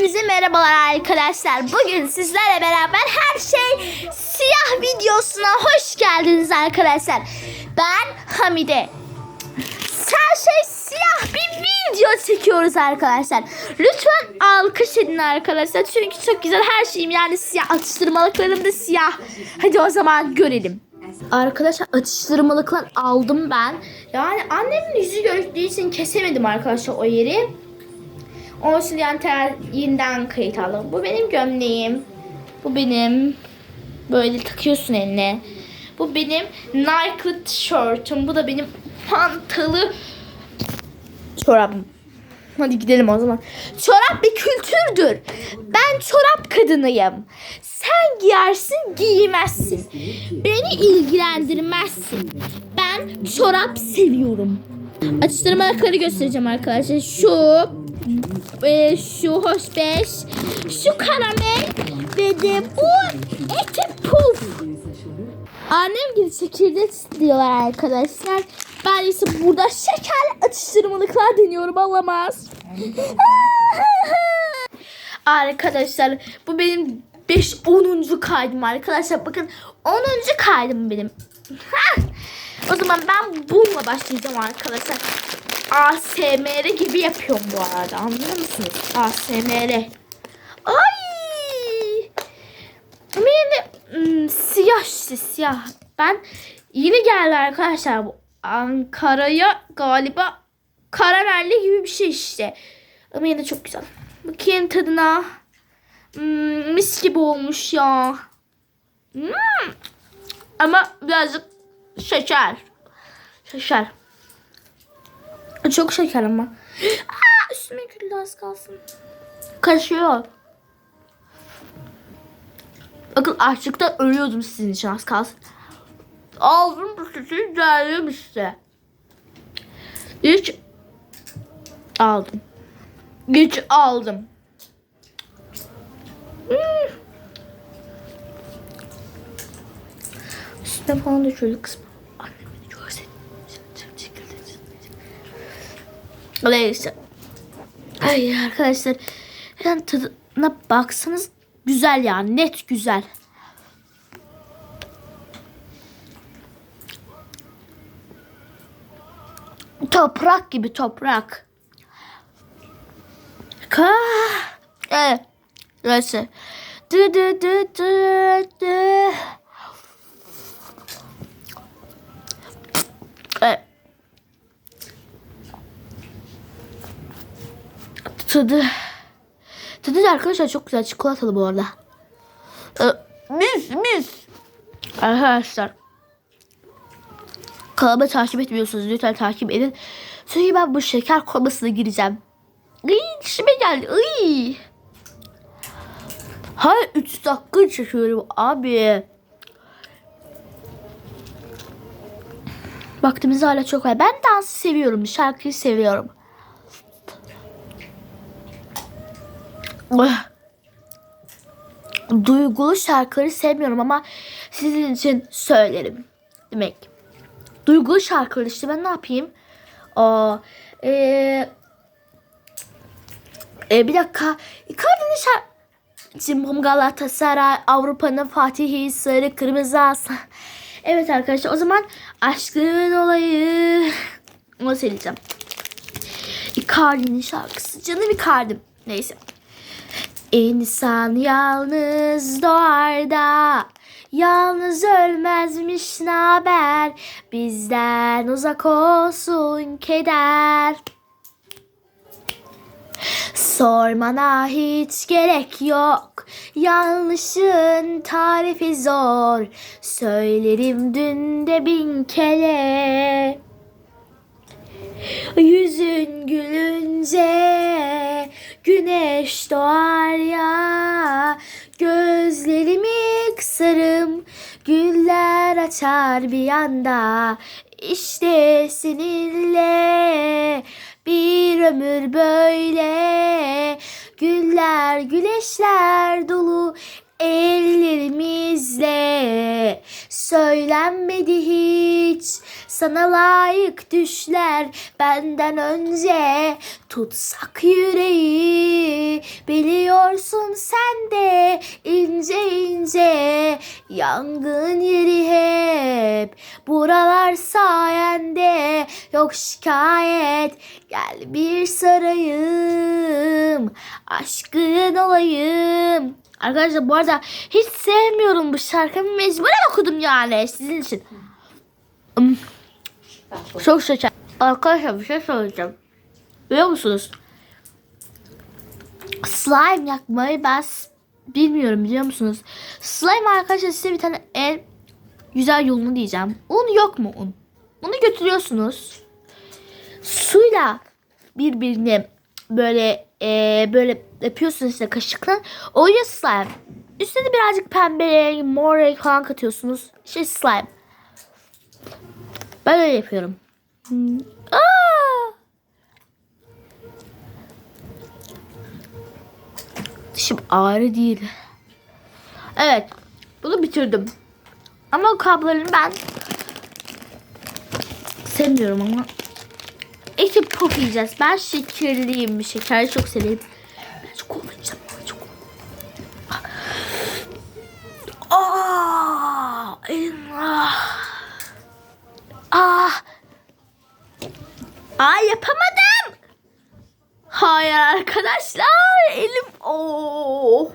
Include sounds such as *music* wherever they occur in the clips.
Hepinize merhabalar arkadaşlar. Bugün sizlerle beraber her şey siyah videosuna hoş geldiniz arkadaşlar. Ben Hamide. Her şey siyah bir video çekiyoruz arkadaşlar. Lütfen alkış edin arkadaşlar. Çünkü çok güzel her şeyim yani siyah. Atıştırmalıklarım da siyah. Hadi o zaman görelim. Arkadaşlar atıştırmalıklar aldım ben. Yani annemin yüzü gözüktüğü için kesemedim arkadaşlar o yeri. Onun için yani ter- yeniden kayıt aldım. Bu benim gömleğim. Bu benim. Böyle takıyorsun eline. Bu benim Nike tişörtüm. Bu da benim pantalı çorabım. Hadi gidelim o zaman. Çorap bir kültürdür. Ben çorap kadınıyım. Sen giyersin giymezsin. Beni ilgilendirmezsin. Ben çorap seviyorum. Atıştırmalıkları göstereceğim arkadaşlar. Şu e, şu hoş beş, şu karamel ve de bu eti puf. Annem gibi çekirdek diyorlar arkadaşlar. Ben ise burada şekerli atıştırmalıklar deniyorum olamaz. *laughs* arkadaşlar bu benim 5 10. kaydım arkadaşlar. Bakın 10. kaydım benim. *laughs* o zaman ben bununla başlayacağım arkadaşlar. ASMR gibi yapıyorum bu arada. Anlıyor musunuz? ASMR. Ay! Yine hmm, siyah siyah. Ben yeni geldi arkadaşlar bu Ankara'ya galiba karamelli gibi bir şey işte. Ama yine çok güzel. Bakayım tadına. Hmm, mis gibi olmuş ya. Hmm. Ama birazcık şeker. Şeker. Çok şeker ama. Aa, üstüme güldü az kalsın. Kaşıyor. Bakın açlıktan ölüyordum sizin için az kalsın. Aldım bu sütü geldim işte. Hiç aldım. Hiç aldım. Hmm. Üstüne falan da şöyle kısmı. Neyse. Ay arkadaşlar. Yani tadına baksanız güzel yani net güzel. Toprak gibi toprak. Ka Evet. Neyse. Dı dı dı dı dı. Tadı. Tadı da arkadaşlar çok güzel. Çikolatalı bu arada. Ee, mis mis. Arkadaşlar. Kanalıma takip etmiyorsanız lütfen takip edin. Çünkü ben bu şeker komasına gireceğim. Iy, dişime geldi. Iy. Hayır 3 dakika çekiyorum abi. Vaktimiz hala çok var. Ben dansı seviyorum. Şarkıyı seviyorum. Duygulu şarkıları sevmiyorum ama sizin için söylerim. Demek. Duygulu şarkıları işte ben ne yapayım? Aa, ee, e, bir dakika. Icardi'nin şarkı... Cimbom Galatasaray Avrupa'nın Fatihi Sarı Kırmızı Aslan. Evet arkadaşlar o zaman aşkın olayı onu söyleyeceğim. Icardi'nin şarkısı. Canım Icardi'm. Neyse. İnsan yalnız doğar da Yalnız ölmezmiş naber? Bizden uzak olsun keder. Sormana hiç gerek yok Yanlışın tarifi zor. Söylerim dün de bin kere Yüzün gülünce güneş doğar ya. Gözlerimi kısarım güller açar bir anda İşte seninle bir ömür böyle. Güller güneşler dolu ellerimizle. Söylenmedi hiç. Sana layık düşler. Benden önce Tutsak yüreği. Biliyorsun sen de ince ince Yangın yeri hep buralar sayende. Yok şikayet gel bir sarayım. Aşkın olayım Arkadaşlar bu arada hiç sevmiyorum bu şarkıyı mecburen okudum yani sizin için. Çok şeker. Arkadaşlar bir şey söyleyeceğim. Biliyor musunuz? Slime yakmayı ben bilmiyorum biliyor musunuz? Slime arkadaşlar size bir tane en güzel yolunu diyeceğim. Un yok mu un? Bunu götürüyorsunuz. Suyla birbirine böyle eee, böyle yapıyorsunuz işte kaşıkla. Oluyor slime. Üstüne de birazcık pembe renk, mor renk falan katıyorsunuz. İşte slime. Ben öyle yapıyorum. Hmm. Aa! Dişim ağrı değil. Evet. Bunu bitirdim. Ama o kablolarını ben sevmiyorum ama. İşte pop yiyeceğiz. Ben şekerliyim. Şekeri çok severim. Ben çok olacağım. Çok. Aa, elim, ah. Ah. Ay yapamadım. Hayır arkadaşlar. Elim. Oh.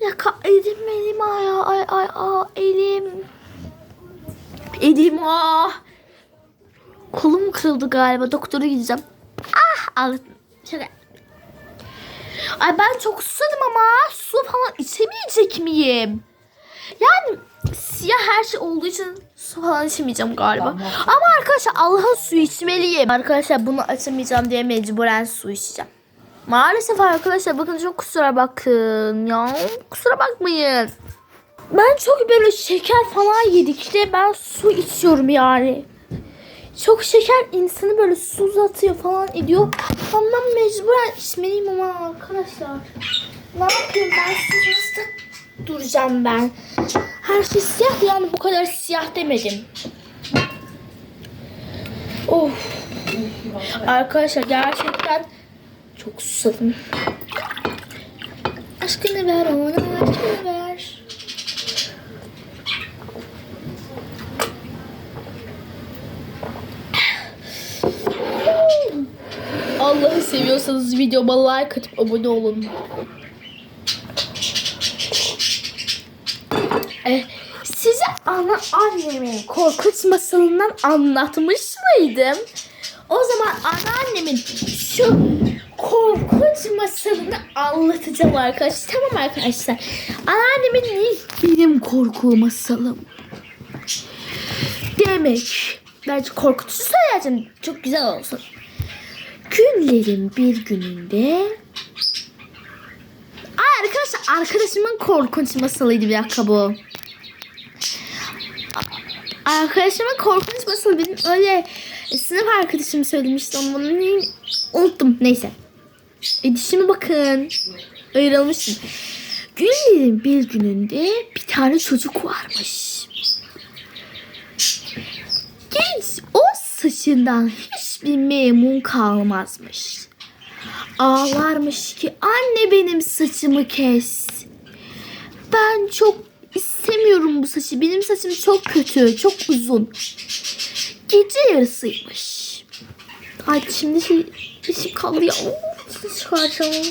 Dakika elim elim ay ay ay ay elim. Elim ah. Kolum kırıldı galiba. Doktora gideceğim. Ah ağladım. Şaka. Ay ben çok susadım ama su falan içemeyecek miyim? Yani siyah her şey olduğu için su falan içemeyeceğim galiba. Ama arkadaşlar Allah'ın suyu içmeliyim. Arkadaşlar bunu açamayacağım diye mecburen su içeceğim. Maalesef arkadaşlar bakın çok kusura bakın ya. Kusura bakmayın. Ben çok böyle şeker falan yedikçe ben su içiyorum yani. Çok şeker insanı böyle su uzatıyor falan ediyor. Ben mecburen içmeliyim ama arkadaşlar. Ne yapayım ben susuzda duracağım ben. Her şey siyah yani bu kadar siyah demedim. Of. Arkadaşlar gerçekten çok susadım. Aşkını ver ona aşkını ver. Allah'ı seviyorsanız videoma like atıp abone olun. Eh, size ana annemin korkunç masalından anlatmış mıydım? O zaman anneannemin şu korkunç masalını anlatacağım arkadaşlar. Tamam arkadaşlar. Anneannemin ilk benim korku masalım. Demek. Bence korkutucu söyleyeceğim. Çok güzel olsun. Günlerin bir gününde Aa, arkadaşlar arkadaşımın korkunç masalıydı bir dakika bu. Arkadaşımın korkunç masalı benim öyle sınıf arkadaşım söylemişti ama bunu unuttum neyse. E dişime bakın. Ayrılmışım. Günlerin bir gününde bir tane çocuk varmış. Genç o saçından hiçbir memnun kalmazmış. Ağlarmış ki anne benim saçımı kes. Ben çok istemiyorum bu saçı. Benim saçım çok kötü, çok uzun. Gece yarısıymış. Ay şimdi şey, dişim kaldı ya. Of, çıkaracağım.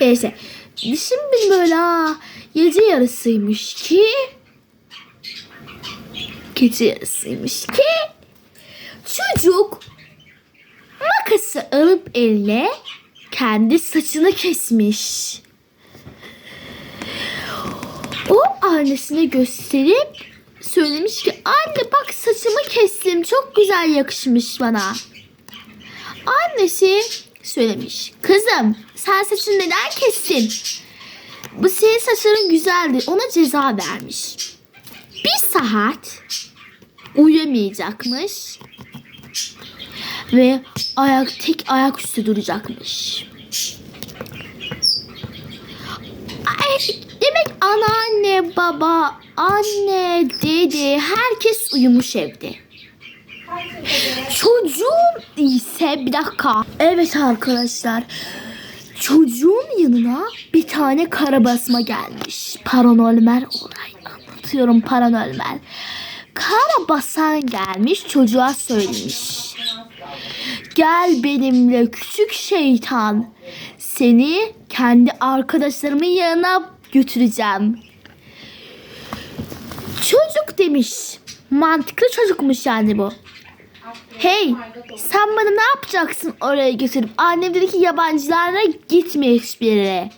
Neyse. Dişim benim böyle ha. Gece yarısıymış ki. Gece yarısıymış ki. Çocuk makası alıp eline kendi saçını kesmiş. O annesine gösterip söylemiş ki anne bak saçımı kestim çok güzel yakışmış bana. Annesi söylemiş kızım sen saçını neden kestin? Bu senin saçların güzeldi ona ceza vermiş. Bir saat uyuyamayacakmış ve ayak tek ayak üstü duracakmış. Ay, Demek anneanne, baba, anne, dede herkes uyumuş evde. Çocuğum ise bir dakika. Evet arkadaşlar. Çocuğun yanına bir tane karabasma gelmiş. Paranormal olay anlatıyorum paranormal. Karabasan gelmiş çocuğa söylemiş. Gel benimle küçük şeytan. Seni kendi arkadaşlarımın yanına götüreceğim. Çocuk demiş. Mantıklı çocukmuş yani bu. Hey sen bana ne yapacaksın oraya götürüp? Annem dedi ki yabancılara gitme hiçbir yere.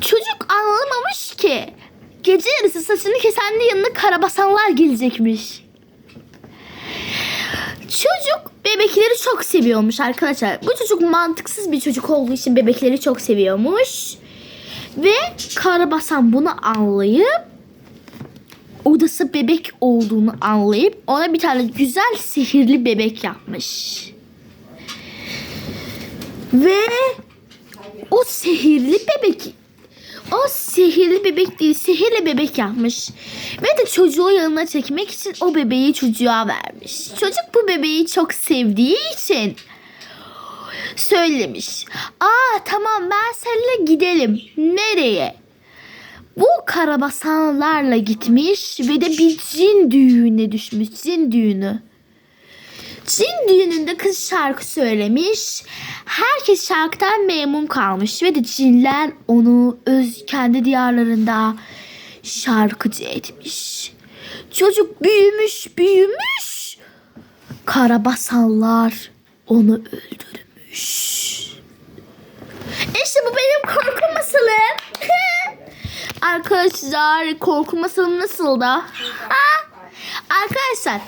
Çocuk anlamamış ki. Gece yarısı saçını kesenli yanına karabasanlar gelecekmiş. Çocuk bebekleri çok seviyormuş arkadaşlar. Bu çocuk mantıksız bir çocuk olduğu için bebekleri çok seviyormuş. Ve karabasan bunu anlayıp odası bebek olduğunu anlayıp ona bir tane güzel sihirli bebek yapmış. Ve o sihirli bebek o sihirli bebek değil sihirli bebek yapmış. Ve de çocuğu yanına çekmek için o bebeği çocuğa vermiş. Çocuk bu bebeği çok sevdiği için söylemiş. Aa tamam ben seninle gidelim. Nereye? Bu karabasanlarla gitmiş ve de bir cin düğüne düşmüş. Cin düğünü. Cin düğününde kız şarkı söylemiş. Herkes şarkıdan memnun kalmış ve de cinler onu öz kendi diyarlarında şarkıcı etmiş. Çocuk büyümüş, büyümüş. Karabasanlar onu öldürmüş. İşte bu benim korku masalım. *laughs* Arkadaşlar korku masalım nasıl da? Arkadaşlar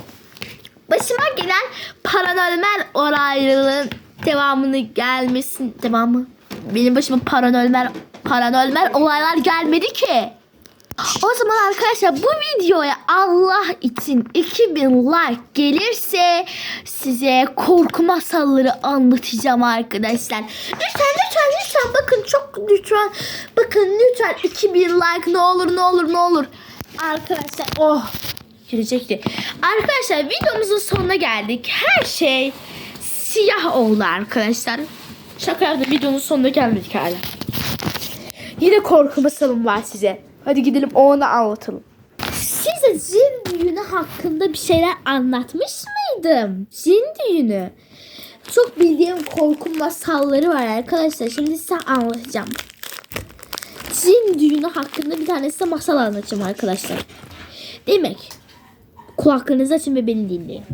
başıma gelen paranormal olayların devamını gelmesin devamı benim başıma paranormal paranormal olaylar gelmedi ki. O zaman arkadaşlar bu videoya Allah için 2000 like gelirse size korku masalları anlatacağım arkadaşlar. Lütfen lütfen lütfen bakın çok lütfen bakın lütfen 2000 like ne olur ne olur ne olur. Arkadaşlar oh girecekti. Arkadaşlar videomuzun sonuna geldik. Her şey siyah oldu arkadaşlar. Şaka yaptım videonun sonuna gelmedik hala. Yine korku masalım var size. Hadi gidelim onu anlatalım. Size cin düğünü hakkında bir şeyler anlatmış mıydım? Cin düğünü. Çok bildiğim korku masalları var arkadaşlar. Şimdi size anlatacağım. Cin düğünü hakkında bir tane size masal anlatacağım arkadaşlar. Demek kulaklarınızı açın ve beni dinleyin.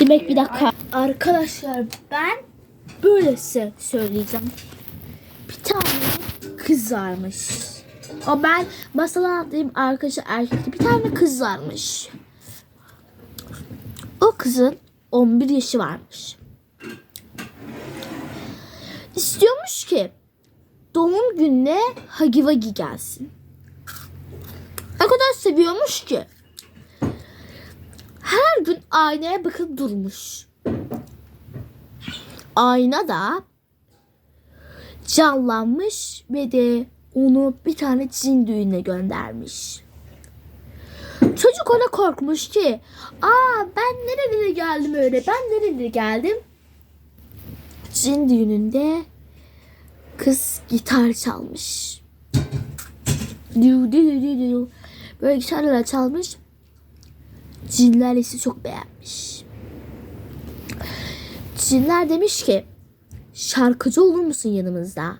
Demek bir dakika. Arkadaşlar ben böyle size söyleyeceğim. Bir tane kız varmış. O ben masal anlattığım arkadaşı erkekti. Bir tane kız varmış. O kızın 11 yaşı varmış. İstiyormuş ki doğum gününe Hagi gelsin. O kadar seviyormuş ki her gün aynaya bakıp durmuş. Ayna da canlanmış ve de onu bir tane cin düğününe göndermiş. Çocuk ona korkmuş ki aa ben nerelere geldim öyle ben nerelere geldim. Cin düğününde kız gitar çalmış. Böyle gitarla çalmış. Cinler ise çok beğenmiş. Cinler demiş ki şarkıcı olur musun yanımızda?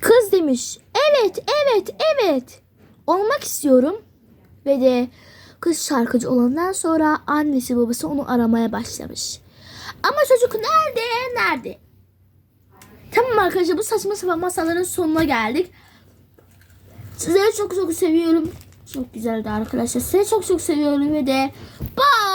Kız demiş evet evet evet olmak istiyorum. Ve de kız şarkıcı olandan sonra annesi babası onu aramaya başlamış. Ama çocuk nerede nerede? Tamam arkadaşlar bu saçma sapan masalların sonuna geldik. Sizleri çok çok seviyorum. Çok güzeldi arkadaşlar. Sizi çok çok seviyorum ve de bye.